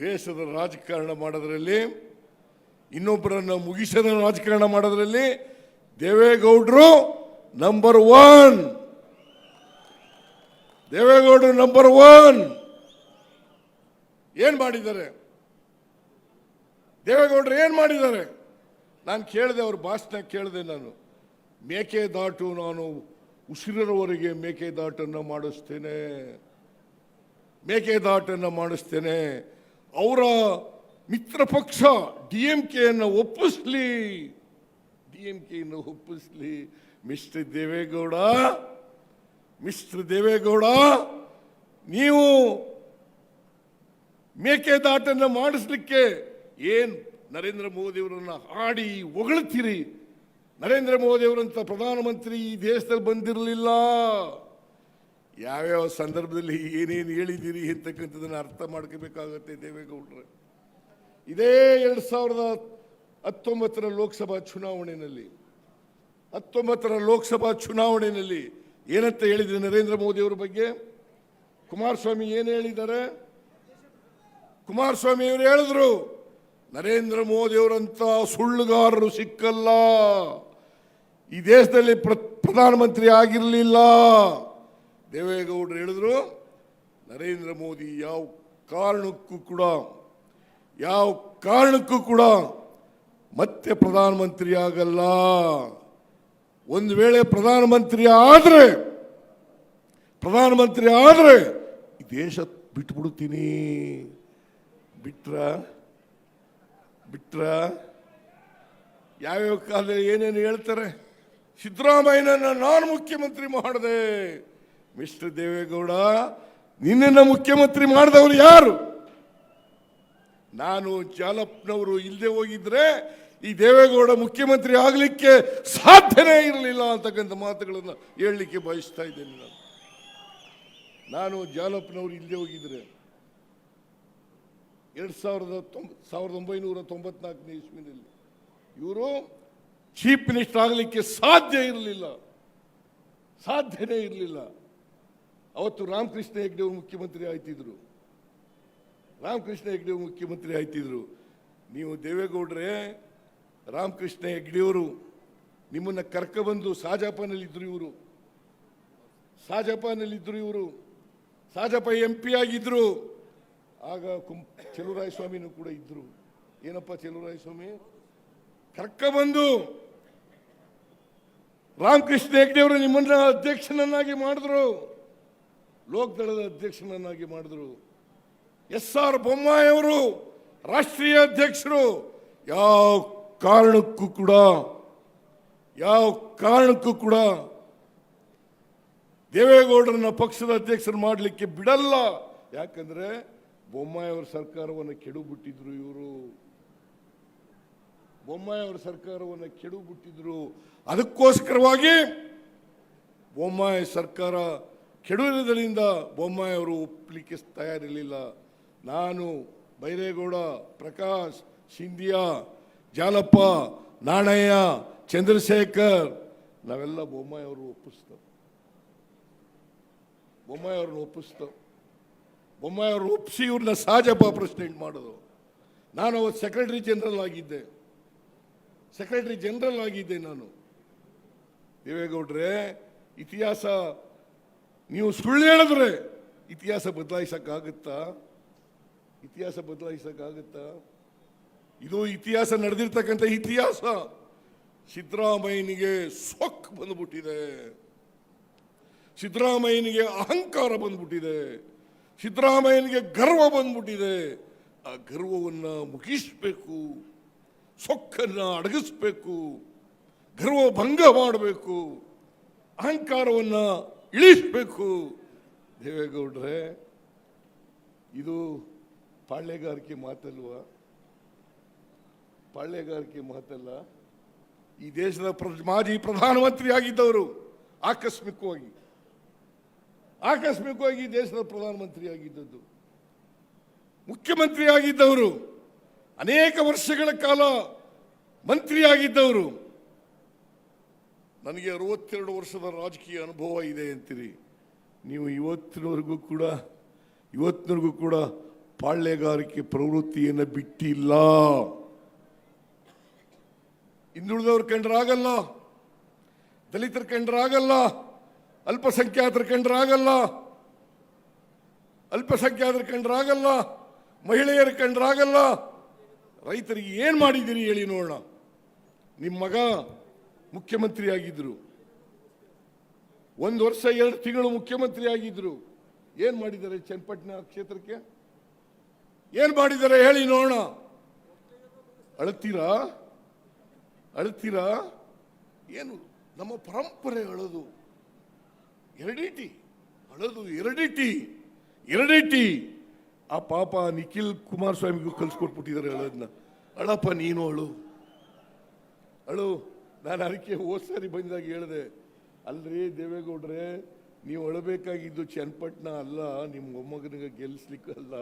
ದೇಶದ ರಾಜಕಾರಣ ಮಾಡೋದ್ರಲ್ಲಿ, ಇನ್ನೊಬ್ಬರನ್ನು ಮುಗಿಸದ ರಾಜಕಾರಣ ಮಾಡೋದ್ರಲ್ಲಿ ದೇವೇಗೌಡರು ನಂಬರ್ ಒನ್ ದೇವೇಗೌಡರು ನಂಬರ್ ಒನ್ ಏನು ಮಾಡಿದ್ದಾರೆ? ದೇವೇಗೌಡರು ಏನು ಮಾಡಿದ್ದಾರೆ? ನಾನು ಕೇಳಿದೆ ಅವ್ರ ಭಾಷಣ ಕೇಳಿದೆ ನಾನು. ಮೇಕೆದಾಟು ನಾನು, ಉಸಿರರವರೆಗೆ ಮೇಕೆದಾಟನ್ನು ಮಾಡಿಸ್ತೇನೆ. ಮೇಕೆದಾಟನ್ನು ಮಾಡಿಸ್ತೇನೆ. ಅವರ ಮಿತ್ರ ಪಕ್ಷ ಡಿ ಎಂ ಕೆಯನ್ನು ಒಪ್ಪಿಸ್ಲಿ. ಡಿ ಎಂ ಕೆಯನ್ನು ಒಪ್ಪಿಸ್ಲಿ. ಮಿಸ್ಟರ್ ದೇವೇಗೌಡ ಮಿಸ್ಟರ್ ದೇವೇಗೌಡ, ನೀವು ಮೇಕೆದಾಟನ್ನು ಮಾಡಿಸ್ಲಿಕ್ಕೆ ಏನು ನರೇಂದ್ರ ಮೋದಿಯವರನ್ನು ಹಾಡಿ ಹೊಗಳ್ತೀರಿ? ನರೇಂದ್ರ ಮೋದಿಯವರಂಥ ಪ್ರಧಾನಮಂತ್ರಿ ಈ ದೇಶದಲ್ಲಿ ಬಂದಿರಲಿಲ್ಲ. ಯಾವ್ಯಾವ ಸಂದರ್ಭದಲ್ಲಿ ಏನೇನು ಹೇಳಿದ್ದೀರಿ ಅಂತಕ್ಕಂಥದ್ದನ್ನು ಅರ್ಥ ಮಾಡ್ಕೋಬೇಕಾಗತ್ತೆ ದೇವೇಗೌಡರೆ. ಇದೇ ಎರಡು ಸಾವಿರದ ಹತ್ತೊಂಬತ್ತರ ಲೋಕಸಭಾ ಚುನಾವಣೆಯಲ್ಲಿ, ಹತ್ತೊಂಬತ್ತರ ಲೋಕಸಭಾ ಚುನಾವಣೆಯಲ್ಲಿ ಏನಂತ ಹೇಳಿದ್ರೆ ನರೇಂದ್ರ ಮೋದಿಯವರ ಬಗ್ಗೆ? ಕುಮಾರಸ್ವಾಮಿ ಏನು ಹೇಳಿದ್ದಾರೆ? ಕುಮಾರಸ್ವಾಮಿ ಅವರು ಹೇಳಿದ್ರು, ನರೇಂದ್ರ ಮೋದಿಯವರಂಥ ಸುಳ್ಳುಗಾರರು ಸಿಕ್ಕಲ್ಲ, ಈ ದೇಶದಲ್ಲಿ ಪ್ರ- ಪ್ರಧಾನಮಂತ್ರಿ ಆಗಿರಲಿಲ್ಲ. ದೇವೇಗೌಡರು ಹೇಳಿದ್ರು, ನರೇಂದ್ರ ಮೋದಿ ಯಾವ ಕಾರಣಕ್ಕೂ ಕೂಡ, ಯಾವ ಕಾರಣಕ್ಕೂ ಕೂಡ ಮತ್ತೆ ಪ್ರಧಾನಮಂತ್ರಿ ಆಗಲ್ಲ. ಒಂದು ವೇಳೆ ಪ್ರಧಾನಮಂತ್ರಿ ಆದರೆ ಪ್ರಧಾನಮಂತ್ರಿ ಆದರೆ ದೇಶ ಬಿಟ್ಬಿಡ್ತೀನಿ ಬಿಟ್ರ? ಬಿಟ್ರ? ಯಾವ್ಯಾವ ಕಾಲದಲ್ಲಿ ಏನೇನು ಹೇಳ್ತಾರೆ? ಸಿದ್ದರಾಮಯ್ಯನನ್ನು ನಾನು ಮುಖ್ಯಮಂತ್ರಿ ಮಾಡಿದೆ. ಮಿಸ್ಟರ್ ದೇವೇಗೌಡ ನಿನ್ನನ್ನು ಮುಖ್ಯಮಂತ್ರಿ ಮಾಡಿದವರು ಯಾರು? ನಾನು ಜಾಲಪ್ನವರು ಇಲ್ಲದೆ ಹೋಗಿದ್ರೆ ಈ ದೇವೇಗೌಡ ಮುಖ್ಯಮಂತ್ರಿ ಆಗಲಿಕ್ಕೆ ಸಾಧ್ಯನೇ ಇರಲಿಲ್ಲ ಅಂತಕ್ಕಂಥ ಮಾತುಗಳನ್ನು ಹೇಳಲಿಕ್ಕೆ ಬಯಸ್ತಾ ಇದ್ದೇನೆ ನಾನು. ನಾನು ಜಾಲಪ್ನವರು ಇಲ್ಲದೆ ಹೋಗಿದ್ರೆ ಎರಡು ಸಾವಿರದ ತೊಂಬ ಸಾವಿರದ ಒಂಬೈನೂರ ತೊಂಬತ್ನಾಲ್ಕನೇ ಇಸ್ವಿನಲ್ಲಿ ಇವರು ಚೀಫ್ ಮಿನಿಸ್ಟರ್ ಆಗಲಿಕ್ಕೆ ಸಾಧ್ಯ ಇರಲಿಲ್ಲ. ಸಾಧ್ಯನೇ ಇರಲಿಲ್ಲ. ಅವತ್ತು ರಾಮಕೃಷ್ಣ ಹೆಗ್ಡೆ ಅವರು ಮುಖ್ಯಮಂತ್ರಿ ಆಯ್ತಿದ್ರು. ರಾಮಕೃಷ್ಣ ಹೆಗ್ಡೆ ಮುಖ್ಯಮಂತ್ರಿ ಆಯ್ತಿದ್ರು. ನೀವು ದೇವೇಗೌಡ್ರೆ, ರಾಮಕೃಷ್ಣ ಹೆಗ್ಡೆಯವರು, ನಿಮ್ಮನ್ನ ಕರ್ಕೊಬಂದು ಸಾಜಾಪನಲ್ಲಿದ್ದರು ಇವರು. ಸಾಜಾಪನಲ್ಲಿದ್ದರು ಇವರು. ಸಾಜಪ ಎಂ ಪಿ ಆಗಿದ್ರು. ಆಗ ಕುಂ ಸ್ವಾಮಿನೂ ಕೂಡ ಇದ್ದರು ಏನಪ್ಪ ಸ್ವಾಮಿ ಕರ್ಕೊಬಂದು ರಾಮಕೃಷ್ಣ ಹೆಗ್ಡೆಯವರು ನಿಮ್ಮನ್ನ ಅಧ್ಯಕ್ಷನನ್ನಾಗಿ ಮಾಡಿದ್ರು. ಲೋಕದಳದ ಅಧ್ಯಕ್ಷನನ್ನಾಗಿ ಮಾಡಿದ್ರು. ಎಸ್ ಆರ್ ಬೊಮ್ಮಾಯಿಯವರು ರಾಷ್ಟ್ರೀಯ ಅಧ್ಯಕ್ಷರು. ಯಾವ ಕಾರಣಕ್ಕೂ ಕೂಡ, ಯಾವ ಕಾರಣಕ್ಕೂ ಕೂಡ ದೇವೇಗೌಡರನ್ನ ಪಕ್ಷದ ಅಧ್ಯಕ್ಷರು ಮಾಡಲಿಕ್ಕೆ ಬಿಡಲ್ಲ. ಯಾಕಂದ್ರೆ ಬೊಮ್ಮಾಯಿ ಅವರ ಸರ್ಕಾರವನ್ನು ಕೆಡುಬಿಟ್ಟಿದ್ರು ಇವರು. ಬೊಮ್ಮಾಯಿ ಅವರ ಸರ್ಕಾರವನ್ನು ಕೆಡುಬಿಟ್ಟಿದ್ರು. ಅದಕ್ಕೋಸ್ಕರವಾಗಿ ಬೊಮ್ಮಾಯಿ ಸರ್ಕಾರ ಕೆಡುವುದರಿಂದ ಬೊಮ್ಮಾಯಿ ಅವರು ಒಪ್ಪಲಿಕ್ಕೆ ತಯಾರಿರಲಿಲ್ಲ. ನಾನು ಬೈರೇಗೌಡ, ಪ್ರಕಾಶ್, ಸಿಂಧಿಯಾ ಜಾಲಪ್ಪ ನಾಣಯ್ಯ, ಚಂದ್ರಶೇಖರ್, ನಾವೆಲ್ಲ ಬೊಮ್ಮಾಯಿ ಅವರು ಒಪ್ಪಿಸ್ತೇವೆ. ಬೊಮ್ಮಾಯಿ ಅವ್ರನ್ನ ಒಪ್ಪಿಸ್ತೇವೆ. ಬೊಮ್ಮಾಯಿ ಒಪ್ಪಿಸಿ ಇವ್ರನ್ನ ಸಹಜಪ್ಪ ಪ್ರೆಸಿಡೆಂಟ್ ಮಾಡೋದು ನಾನು ಅವತ್ತು ಸೆಕ್ರೆಟರಿ ಜನರಲ್ ಆಗಿದ್ದೆ. ಸೆಕ್ರೆಟರಿ ಜನರಲ್ ಆಗಿದ್ದೆ ನಾನು. ದೇವೇಗೌಡ್ರೆ, ಇತಿಹಾಸ ನೀವು ಸುಳ್ಳು ಹೇಳಿದ್ರೆ ಇತಿಹಾಸ ಬದಲಾಯಿಸಕ್ಕಾಗುತ್ತಾ? ಇತಿಹಾಸ ಬದಲಾಯಿಸಕ್ಕಾಗುತ್ತಾ? ಇದು ಇತಿಹಾಸ ನಡೆದಿರ್ತಕ್ಕಂಥ ಇತಿಹಾಸ. ಸಿದ್ದರಾಮಯ್ಯನಿಗೆ ಸೊಕ್ ಬಂದ್ಬಿಟ್ಟಿದೆ. ಸಿದ್ದರಾಮಯ್ಯನಿಗೆ ಅಹಂಕಾರ ಬಂದ್ಬಿಟ್ಟಿದೆ. ಸಿದ್ದರಾಮಯ್ಯನಿಗೆ ಗರ್ವ ಬಂದ್ಬಿಟ್ಟಿದೆ. ಆ ಗರ್ವವನ್ನು ಮುಗಿಸ್ಬೇಕು. ಸೊಕ್ಕನ್ನು ಅಡಗಿಸ್ಬೇಕು. ಗರ್ವ ಭಂಗ ಮಾಡಬೇಕು. ಅಹಂಕಾರವನ್ನು ಇಳಿಸಬೇಕು. ದೇವೇಗೌಡ್ರೆ, ಇದು ಪಾಳ್ಯಗಾರಿಕೆ ಮಾತಲ್ವ? ಪಾಳ್ಯಗಾರಿಕೆ ಮಾತಲ್ಲ, ಈ ದೇಶದ ಮಾಜಿ ಪ್ರಧಾನಮಂತ್ರಿ ಆಗಿದ್ದವರು ಆಕಸ್ಮಿಕವಾಗಿ ಆಕಸ್ಮಿಕವಾಗಿ ದೇಶದ ಪ್ರಧಾನಮಂತ್ರಿ ಆಗಿದ್ದದ್ದು ಮುಖ್ಯಮಂತ್ರಿ ಆಗಿದ್ದವರು ಅನೇಕ ವರ್ಷಗಳ ಕಾಲ ಮಂತ್ರಿ ಆಗಿದ್ದವರು ನನಗೆ ಅರವತ್ತೆರಡು ವರ್ಷದ ರಾಜಕೀಯ ಅನುಭವ ಇದೆ ಅಂತೀರಿ. ನೀವು ಇವತ್ತಿನವರೆಗೂ ಕೂಡ ಇವತ್ತಿನವರೆಗೂ ಕೂಡ ಪಾಳ್ಯಗಾರಿಕೆ ಪ್ರವೃತ್ತಿಯನ್ನು ಬಿಟ್ಟಿಲ್ಲ. ಹಿಂದುಳಿದವ್ರು ಕಂಡ್ರಾಗಲ್ಲ, ದಲಿತರ ಕಂಡ್ರಾಗಲ್ಲ, ಅಲ್ಪಸಂಖ್ಯಾತರ ಕಂಡ್ರಾಗಲ್ಲ ಅಲ್ಪಸಂಖ್ಯಾತರ ಕಂಡ್ರಾಗಲ್ಲ, ಮಹಿಳೆಯರ ಕಂಡ್ರಾಗಲ್ಲ. ರೈತರಿಗೆ ಏನು ಮಾಡಿದ್ದೀರಿ ಹೇಳಿ ನೋಡೋಣ. ನಿಮ್ಮ ಮಗ ಮುಖ್ಯಮಂತ್ರಿ ಆಗಿದ್ರು ಒಂದು ವರ್ಷ, ಎರಡು ತಿಂಗಳು ಮುಖ್ಯಮಂತ್ರಿ ಆಗಿದ್ರು ಏನು ಮಾಡಿದ್ದಾರೆ ಚನ್ನಪಟ್ಟಣ ಕ್ಷೇತ್ರಕ್ಕೆ? ಏನು ಮಾಡಿದ್ದಾರೆ ಹೇಳಿ ನೋಡೋಣ. ಅಳ್ತೀರಾ? ಅಳ್ತೀರಾ? ಏನು ನಮ್ಮ ಪರಂಪರೆ ಅಳದು. ಎರಡಿಟಿ ಅಳದು ಎರಡಿಟಿ ಎರಡಿಟಿ. ಆ ಪಾಪ ನಿಖಿಲ್ ಕುಮಾರಸ್ವಾಮಿಗೂ ಕಲ್ಸ್ಕೊಟ್ಬಿಟ್ಟಿದ್ದಾರೆ ಅಳೋದನ್ನ ಅಳಪ್ಪ ನೀನು ಅಳು. ಅಳು. ನಾನು ಅದಕ್ಕೆ ಹೋದ್ ಸಾರಿ ಬಂದಾಗ ಹೇಳಿದೆ, ಅಲ್ರಿ ದೇವೇಗೌಡ್ರೆ, ನೀವು ಅಳಬೇಕಾಗಿದ್ದು ಚನ್ನಪಟ್ಟಣ ಅಲ್ಲ, ನಿಮ್ಮ ಮೊಮ್ಮಗನಿಗೆ ಗೆಲ್ಲಿಸ್ಲಿಕ್ಕಲ್ಲ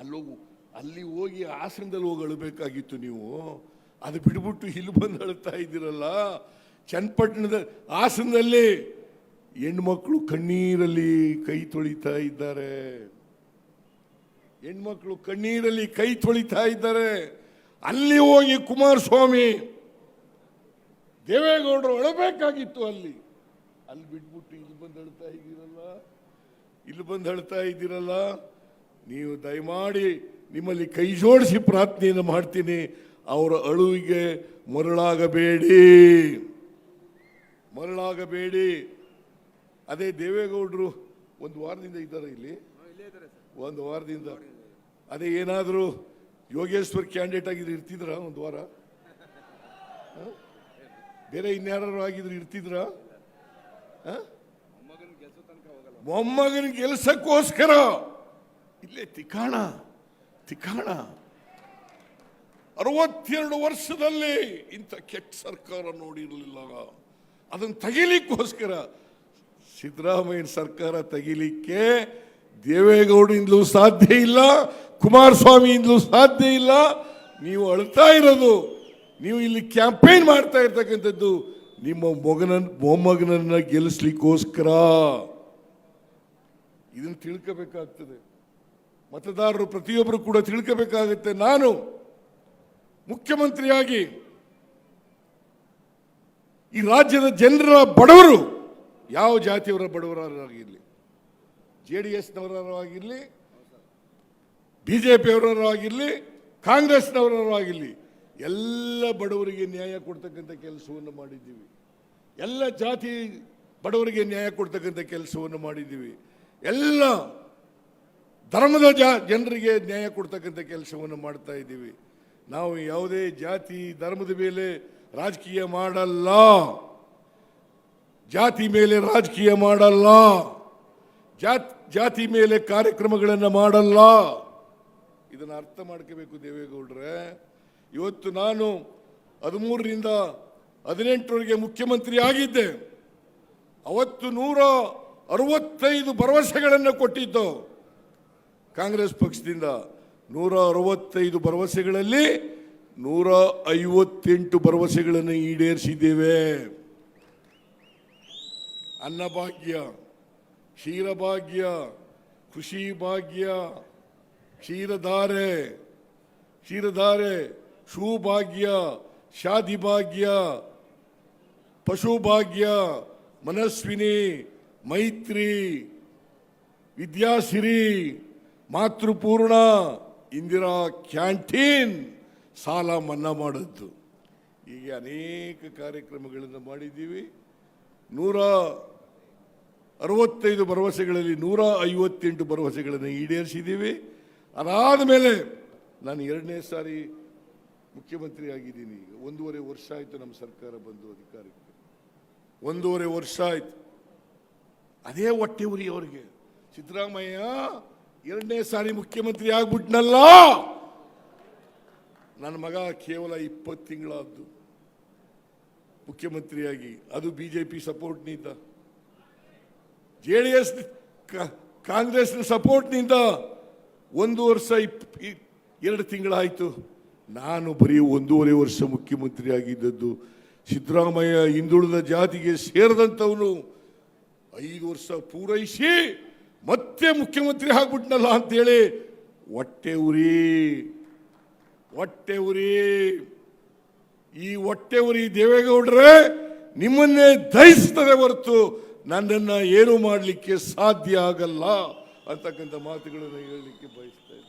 ಅಲ್ಲೋಗು ಅಲ್ಲಿ ಹೋಗಿ. ಹಾಸನದಲ್ಲಿ ಹೋಗಿ ಅಳಬೇಕಾಗಿತ್ತು ನೀವು. ಅದು ಬಿಟ್ಬಿಟ್ಟು ಇಲ್ಲಿ ಬಂದು ಅಳ್ತಾ ಇದ್ದೀರಲ್ಲ. ಚನ್ನಪಟ್ಟಣದ ಹಾಸನದಲ್ಲಿ ಹೆಣ್ಮಕ್ಳು ಕಣ್ಣೀರಲ್ಲಿ ಕೈ ತೊಳಿತಾ ಇದ್ದಾರೆ. ಹೆಣ್ಮಕ್ಳು ಕಣ್ಣೀರಲ್ಲಿ ಕೈ ತೊಳಿತಾ ಇದ್ದಾರೆ. ಅಲ್ಲಿ ಹೋಗಿ ಕುಮಾರಸ್ವಾಮಿ ದೇವೇಗೌಡರು ಅಳಬೇಕಾಗಿತ್ತು ಅಲ್ಲಿ. ಅಲ್ಲಿ ಬಿಟ್ಬಿಟ್ಟು ಇಲ್ಲಿ ಬಂದು ಅಳ್ತಾ ಇದ್ದೀರಲ್ಲ? ಇಲ್ಲಿ ಬಂದು ಅಳ್ತಾ ಇದ್ದೀರಲ್ಲ? ನೀವು ದಯಮಾಡಿ ನಿಮ್ಮಲ್ಲಿ ಕೈ ಜೋಡಿಸಿ ಪ್ರಾರ್ಥನೆಯನ್ನು ಮಾಡ್ತೀನಿ. ಅವರ ಅಳುವಿಗೆ ಮರಳಾಗಬೇಡಿ. ಮರಳಾಗಬೇಡಿ. ಅದೇ ದೇವೇಗೌಡರು ಒಂದು ವಾರದಿಂದ ಇದ್ದಾರೆ ಇಲ್ಲಿ. ಒಂದು ವಾರದಿಂದ. ಅದೇ ಏನಾದರೂ ಯೋಗೇಶ್ವರ್ ಕ್ಯಾಂಡಿಡೇಟ್ ಆಗಿದ್ರೆ ಇರ್ತಿದ್ರ ಒಂದು ವಾರ? ಬೇರೆ ಇನ್ಯಾರು ಆಗಿದ್ರು ಇರ್ತಿದ್ರ? ಮೊಮ್ಮಗನ ಗೆಲ್ಸಕ್ಕೋಸ್ಕರ. ಇಲ್ಲೇ ತಿಕಾಣ ತಿಕಾಣ ಅರವತ್ತೆರಡು ವರ್ಷದಲ್ಲಿ ಇಂಥ ಕೆಟ್ಟ ಸರ್ಕಾರ ನೋಡಿರಲಿಲ್ಲ. ಅದನ್ನು ತೆಗಿಲಿಕ್ಕೋಸ್ಕರ ಸಿದ್ದರಾಮಯ್ಯ ಸರ್ಕಾರ ತೆಗಿಲಿಕ್ಕೆ ದೇವೇಗೌಡರಿಂದಲೂ ಸಾಧ್ಯ ಇಲ್ಲ ಕುಮಾರಸ್ವಾಮಿಯಿಂದಲೂ ಸಾಧ್ಯ ಇಲ್ಲ. ನೀವು ಅಳ್ತಾ ಇರೋದು. ನೀವು ಇಲ್ಲಿ ಕ್ಯಾಂಪೇನ್ ಮಾಡ್ತಾ ಇರ್ತಕ್ಕಂಥದ್ದು ನಿಮ್ಮ ಮಗನ ಮೊಮ್ಮಗನನ್ನ ಗೆಲ್ಲಿಸ್ಲಿಕ್ಕೋಸ್ಕರ. ಇದನ್ನು ತಿಳ್ಕೋಬೇಕಾಗ್ತದೆ. ಮತದಾರರು ಪ್ರತಿಯೊಬ್ಬರು ಕೂಡ ತಿಳ್ಕೋಬೇಕಾಗುತ್ತೆ. ನಾನು ಮುಖ್ಯಮಂತ್ರಿಯಾಗಿ ಈ ರಾಜ್ಯದ ಜನರ ಬಡವರು ಯಾವ ಜಾತಿಯವರ ಬಡವರಾಗಿರಲಿ ಜೆ ಡಿ ಎಸ್ನವರಾಗಿರಲಿ ಬಿ ಜೆ ಪಿಯವರಾಗಿರಲಿ ಆಗಿರಲಿ ಎಲ್ಲ ಬಡವರಿಗೆ ನ್ಯಾಯ ಕೊಡ್ತಕ್ಕಂಥ ಕೆಲಸವನ್ನು ಮಾಡಿದ್ದೀವಿ. ಎಲ್ಲ ಜಾತಿ ಬಡವರಿಗೆ ನ್ಯಾಯ ಕೊಡ್ತಕ್ಕಂಥ ಕೆಲಸವನ್ನು ಮಾಡಿದ್ದೀವಿ. ಎಲ್ಲ ಧರ್ಮದ ಜಾ, ಜನರಿಗೆ ನ್ಯಾಯ ಕೊಡ್ತಕ್ಕಂಥ ಕೆಲಸವನ್ನು ಮಾಡ್ತಾ ಇದ್ದೀವಿ. ನಾವು ಯಾವುದೇ ಜಾತಿ, ಧರ್ಮದ ಮೇಲೆ ರಾಜಕೀಯ ಮಾಡಲ್ಲ. ಜಾತಿ ಮೇಲೆ ರಾಜಕೀಯ ಮಾಡಲ್ಲ. ಜಾತ್, ಜಾತಿ ಮೇಲೆ ಕಾರ್ಯಕ್ರಮಗಳನ್ನು ಮಾಡಲ್ಲ. ಇದನ್ನು ಅರ್ಥ ಮಾಡ್ಕೋಬೇಕು ದೇವೇಗೌಡ್ರೆ. ಇವತ್ತು ನಾನು ಹದಿಮೂರರಿಂದ ಹದಿನೆಂಟರವರೆಗೆ ಮುಖ್ಯಮಂತ್ರಿ ಆಗಿದ್ದೆ. ಅವತ್ತು ನೂರ ಅರವತ್ತೈದು ಭರವಸೆಗಳನ್ನು ಕೊಟ್ಟಿದ್ದು. ಕಾಂಗ್ರೆಸ್ ಪಕ್ಷದಿಂದ ನೂರ ಅರವತ್ತೈದು ಭರವಸೆಗಳಲ್ಲಿ ನೂರ ಐವತ್ತೆಂಟು ಭರವಸೆಗಳನ್ನು ಈಡೇರಿಸಿದ್ದೇವೆ. ಅನ್ನಭಾಗ್ಯ, ಕ್ಷೀರಭಾಗ್ಯ, ಕೃಷಿ ಭಾಗ್ಯ, ಕ್ಷೀರಧಾರೆ ಕ್ಷೀರಧಾರೆ ಶೂಭಾಗ್ಯ ಶಾದಿ ಭಾಗ್ಯ ಪಶುಭಾಗ್ಯ, ಮನಸ್ವಿನಿ, ಮೈತ್ರಿ, ವಿದ್ಯಾಸಿರಿ, ಮಾತೃಪೂರ್ಣ, ಇಂದಿರಾ ಕ್ಯಾಂಟೀನ್ ಸಾಲ ಮನ್ನಾ ಮಾಡಿದ್ದು. ಹೀಗೆ ಅನೇಕ ಕಾರ್ಯಕ್ರಮಗಳನ್ನು ಮಾಡಿದ್ದೀವಿ. ನೂರ ಅರವತ್ತೈದು ಭರವಸೆಗಳಲ್ಲಿ ನೂರ ಐವತ್ತೆಂಟು ಭರವಸೆಗಳನ್ನು ಈಡೇರಿಸಿದ್ದೀವಿ. ಅದಾದ ಮೇಲೆ ನಾನು ಎರಡನೇ ಸಾರಿ ಮುಖ್ಯಮಂತ್ರಿ ಆಗಿದ್ದೀನಿ ಈಗ ಒಂದೂವರೆ ವರ್ಷ ಆಯಿತು ನಮ್ಮ ಸರ್ಕಾರ ಬಂದು ಅಧಿಕಾರಕ್ಕೆ. ಒಂದೂವರೆ ವರ್ಷ ಆಯಿತು. ಅದೇ ಹೊಟ್ಟೆ ಉರಿ ಅವರಿಗೆ. ಸಿದ್ದರಾಮಯ್ಯ ಎರಡನೇ ಸಾರಿ ಮುಖ್ಯಮಂತ್ರಿ ಆಗ್ಬಿಟ್ನಲ್ಲ? ನನ್ನ ಮಗ ಕೇವಲ ಇಪ್ಪತ್ತು ತಿಂಗಳಾದ್ದು. ಮುಖ್ಯಮಂತ್ರಿಯಾಗಿ. ಅದು ಬಿ ಜೆ ಪಿ ಸಪೋರ್ಟ್ನಿಂದ. ಜೆ ಡಿ ಎಸ್ ಕಾಂಗ್ರೆಸ್ನ ಸಪೋರ್ಟ್ನಿಂದ ಒಂದು ವರ್ಷ ಇಪ್ ಎರಡು ತಿಂಗಳಾಯಿತು. ನಾನು ಬರೀ ಒಂದೂವರೆ ವರ್ಷ ಮುಖ್ಯಮಂತ್ರಿ ಆಗಿದ್ದದ್ದು ಸಿದ್ದರಾಮಯ್ಯ ಹಿಂದುಳಿದ ಜಾತಿಗೆ ಸೇರಿದಂಥವನು ಐದು ವರ್ಷ ಪೂರೈಸಿ ಮತ್ತೆ ಮುಖ್ಯಮಂತ್ರಿ ಆಗ್ಬಿಟ್ನಲ್ಲ ಅಂತೇಳಿ ಹೊಟ್ಟೆ ಉರಿ ಹೊಟ್ಟೆ ಉರಿ. ಈ ಹೊಟ್ಟೆ ಉರಿ ದೇವೇಗೌಡರೇ ನಿಮ್ಮನ್ನೇ ದಹಿಸ್ತದೆ ಹೊರತು ನನ್ನನ್ನು ಏನು ಮಾಡಲಿಕ್ಕೆ ಸಾಧ್ಯ ಆಗಲ್ಲ ಅಂತಕ್ಕಂಥ ಮಾತುಗಳನ್ನು ಹೇಳಲಿಕ್ಕೆ ಬಯಸ್ತಾ ಇದ್ದೀನಿ